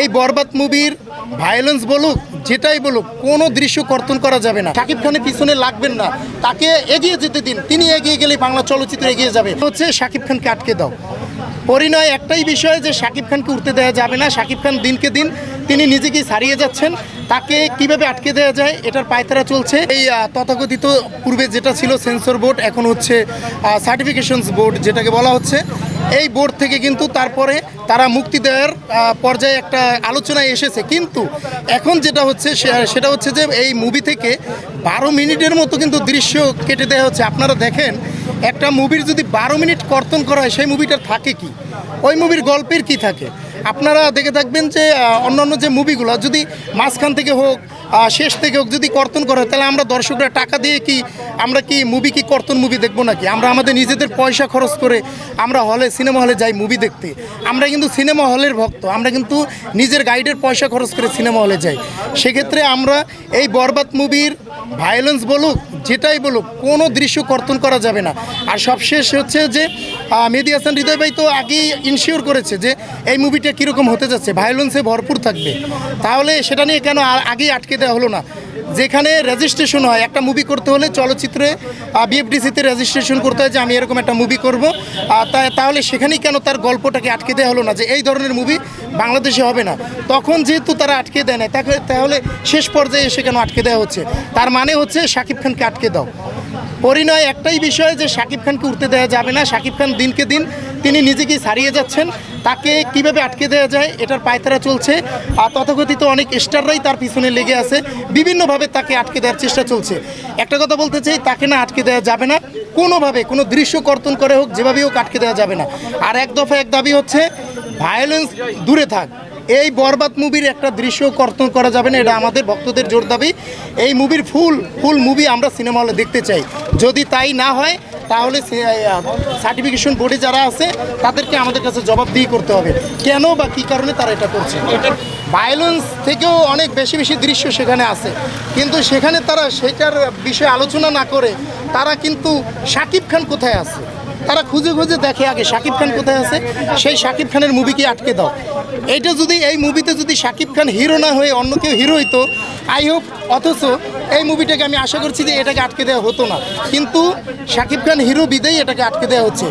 এই বরবাদ মুভির ভায়োলেন্স বলুক, যেটাই বলুক, কোনো দৃশ্য কর্তন করা যাবে না। শাকিব খানের পিছনে লাগবেন না। তাকে এগিয়ে যেতে দিন। তিনি এগিয়ে গেলে বাংলা চলচ্চিত্র এগিয়ে যাবে। হচ্ছে শাকিব খানকে আটকে দাও। পরিণয় একটাই বিষয় যে শাকিব খানকে উঠতে দেওয়া যাবে না। শাকিব খান দিনকে দিন তিনি নিজেকে ছাড়িয়ে যাচ্ছেন। তাকে কীভাবে আটকে দেওয়া যায়, এটার পায়তারা চলছে। এই তথাকথিত পূর্বে যেটা ছিল সেন্সর বোর্ড, এখন হচ্ছে সার্টিফিকেশনস বোর্ড যেটাকে বলা হচ্ছে, এই বোর্ড থেকে কিন্তু তারপরে তারা মুক্তি দেওয়ার পর্যায়ে একটা আলোচনায় এসেছে। কিন্তু এখন যেটা হচ্ছে সেটা হচ্ছে যে এই মুভি থেকে বারো মিনিটের মতো কিন্তু দৃশ্য কেটে দেওয়া হচ্ছে। আপনারা দেখেন, একটা মুভির যদি বারো মিনিট কর্তন করা হয়, সেই মুভিটার থাকে কি? ওই মুভির গল্পের কি থাকে? আপনারা দেখে থাকবেন যে অন্যান্য যে মুভিগুলো যদি মাঝখান থেকে হোক শেষ থেকে যদি কর্তন করে তাহলে আমরা দর্শকরা টাকা দিয়ে কি, আমরা কি মুভি কি কর্তন মুভি দেখব নাকি? আমরা আমাদের নিজেদের পয়সা খরচ করে আমরা হলে সিনেমা হলে যাই মুভি দেখতে। আমরা কিন্তু সিনেমা হলের ভক্ত, আমরা কিন্তু নিজের গাইডের পয়সা খরচ করে সিনেমা হলে যাই। সেক্ষেত্রে আমরা এই বরবাদ মুভির ভায়োলেন্স বলুক, যেটাই বলুক, কোনো দৃশ্য কর্তন করা যাবে না। আর সবশেষ হচ্ছে যে মেহেদি হাসান হৃদয় ভাই তো আগেই ইনশিওর করেছে যে, এই মুভিটা কীরকম হতে যাচ্ছে। ভায়োলেন্সে ভরপুর থাকবে। তাহলে সেটা নিয়ে কেন আগেই আটকে দেওয়া হলো না? যেখানে রেজিস্ট্রেশন হয়, একটা মুভি করতে হলে চলচ্চিত্রে বিএফডিসিতে রেজিস্ট্রেশন করতে হয় যে আমি এরকম একটা মুভি করব। তাহলে সেখানেই কেন তার গল্পটাকে আটকে দেওয়া হলো না যে এই ধরনের মুভি বাংলাদেশে হবে না? তখন যেহেতু তারা আটকে দেয় না তাহলে শেষ পর্যায়ে এসে কেন আটকে দেওয়া হচ্ছে? তার মানে হচ্ছে শাকিব খানকে আটকে দাও। পরিণয় একটাই বিষয় যে শাকিব খানকে উঠতে দেওয়া যাবে না। শাকিব খান দিনকে দিন তিনি নিজেকেই ছাড়িয়ে যাচ্ছেন। তাকে কীভাবে আটকে দেওয়া যায় এটার পায়তারা চলছে। আর তথাকথিত অনেক স্টাররাই তার পিছনে লেগে আছে। বিভিন্নভাবে তাকে আটকে দেওয়ার চেষ্টা চলছে। একটা কথা বলতে চাই, তাকে না আটকে দেওয়া যাবে না। কোনোভাবে, কোনো দৃশ্য কর্তন করে হোক, যেভাবেই হোক আটকে দেওয়া যাবে না। আর এক দফা এক দাবি হচ্ছে ভায়োলেন্স দূরে থাক। এই বরবাদ মুভির একটা দৃশ্য কর্তন করা যাবে না, এটা আমাদের ভক্তদের জোর দাবি। এই মুভির ফুল ফুল মুভি আমরা সিনেমা হলে দেখতে চাই। যদি তাই না হয়, তাহলে সার্টিফিকেশন বোর্ডে যারা আছে, তাদেরকে আমাদের কাছে জবাবদিহি করতে হবে। কেন বা কী কারণে তারা এটা করছে? ভায়োলেন্স থেকেও অনেক বেশি বেশি দৃশ্য সেখানে আছে। কিন্তু সেখানে তারা সেটার বিষয়ে আলোচনা না করে, তারা কিন্তু শাকিব খান কোথায় আছে? তারা খুঁজে খুঁজে দেখে আগে শাকিব খান কোথায় আছে, সেই শাকিব খানের মুভিকে আটকে দাও। এইটা যদি এই মুভিতে যদি শাকিব খান হিরো না হয়ে অন্য কেউ হিরো হইতো আই হোপ অথচ এই মুভিটাকে আমি আশা করছি যে এটাকে আটকে দেওয়া হতো না। কিন্তু শাকিব খান হিরো বিদেই এটাকে আটকে দেওয়া হচ্ছে।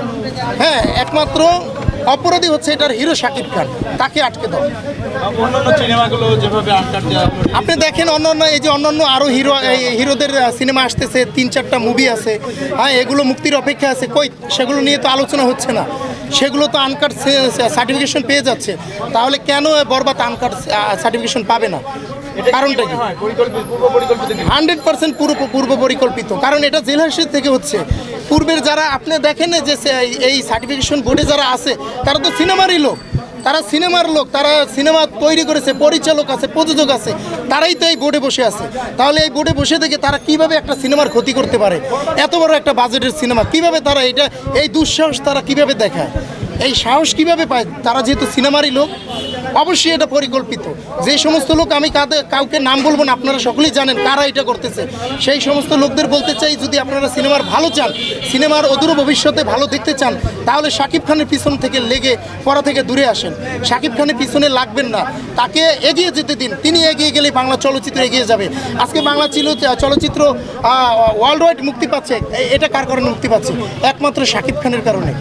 হ্যাঁ একমাত্র অপরাধী হচ্ছে এটার হিরো শাকিব খান। তাকে আটকে দাও। আপনি দেখেন অন্যান্য এই যে অন্যান্য আরও হিরো এই হিরোদের সিনেমা আসতেছে তিন চারটা মুভি আছে। হ্যাঁ এগুলো মুক্তির অপেক্ষা আছে। কই? সেগুলো নিয়ে তো আলোচনা হচ্ছে না। সেগুলো তো আনকাট সার্টিফিকেশন পেয়ে যাচ্ছে। তাহলে কেন বরবাদ আনকাট সার্টিফিকেশন পাবে না? কারণটা কি? পূর্ব? হান্ড্রেড পার্সেন্ট পুরো পূর্ব পরিকল্পিত। কারণ এটা জেলা থেকে হচ্ছে। পূর্বের যারা আপনি দেখেন যে এই সার্টিফিকেশন বোর্ডে যারা আছে তারা তো সিনেমারই লোক। তারা সিনেমার লোক তারা সিনেমা তৈরি করেছে পরিচালক আছে প্রযোজক আছে। তারাই তো এই বোর্ডে বসে আছে। তাহলে এই বোর্ডে বসে থেকে তারা কীভাবে একটা সিনেমার ক্ষতি করতে পারে? এত বড় একটা বাজেটের সিনেমা কীভাবে তারা এটা এই দুঃসাহস তারা কীভাবে দেখায়? এই সাহস কীভাবে পায়? তারা যেহেতু সিনেমারই লোক অবশ্যই এটা পরিকল্পিত। যে সমস্ত লোক আমি কাউকে নাম বলব না, আপনারা সকলেই জানেন কারা এটা করতেছে। সেই সমস্ত লোকদের বলতে চাই, যদি আপনারা সিনেমার ভালো চান, সিনেমার অদূর ভবিষ্যতে ভালো দেখতে চান, তাহলে শাকিব খানের পিছন থেকে লেগে, পড়া থেকে দূরে আসেন। শাকিব খানের পিছনে লাগবেন না। তাকে এগিয়ে যেতে দিন। তিনি এগিয়ে গেলে বাংলা চলচ্চিত্র এগিয়ে যাবে। আজকে বাংলা ছিল চলচ্চিত্র ওয়ার্ল্ড ওয়াইড মুক্তি পাচ্ছে। এটা কার কারণে মুক্তি পাচ্ছে? একমাত্র শাকিব খানের কারণে।